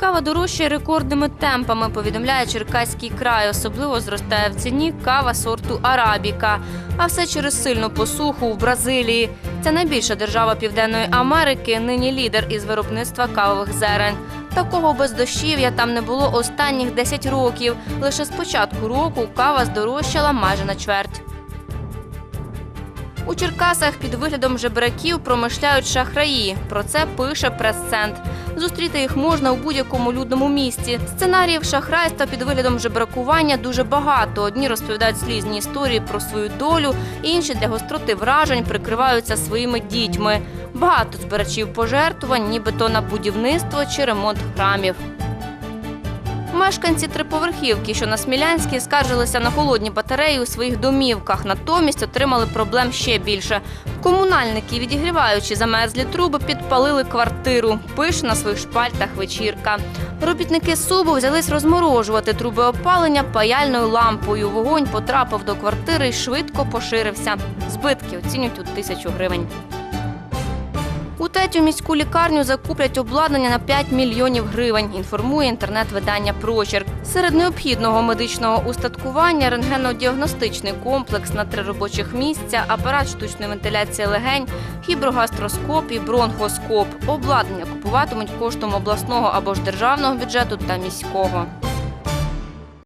Кава дорожчає рекордними темпами, повідомляє Черкаський край. Особливо зростає в ціні кава сорту Арабіка. А все через сильну посуху в Бразилії. Це найбільша держава Південної Америки, нині лідер із виробництва кавових зерен. Такого бездощів'я там не було останніх 10 років. Лише з початку року кава здорожчала майже на чверть. У Черкасах під виглядом жебраків промишляють шахраї. Про це пише прес-центр. Зустріти їх можна у будь-якому людному місці. Сценаріїв шахрайства під виглядом жебракування дуже багато. Одні розповідають слізні історії про свою долю, інші для гостроти вражень прикриваються своїми дітьми. Багато збирачів пожертвувань, нібито на будівництво чи ремонт храмів. Мешканці триповерхівки, що на Смілянській, скаржилися на холодні батареї у своїх домівках. Натомість отримали проблем ще більше. Комунальники, відігріваючи замерзлі труби, підпалили квартиру. Пише на своїх шпальтах вечірка. Робітники субу взялись розморожувати труби опалення паяльною лампою. Вогонь потрапив до квартири і швидко поширився. Збитки оцінюють у тисячу гривень. У третю міську лікарню закуплять обладнання на 5 мільйонів гривень, інформує інтернет-видання Прочерк. Серед необхідного медичного устаткування рентгенодіагностичний комплекс на три робочих місця, апарат штучної вентиляції легень, фіброгастроскоп і бронхоскоп. Обладнання купуватимуть коштом обласного або ж державного бюджету та міського.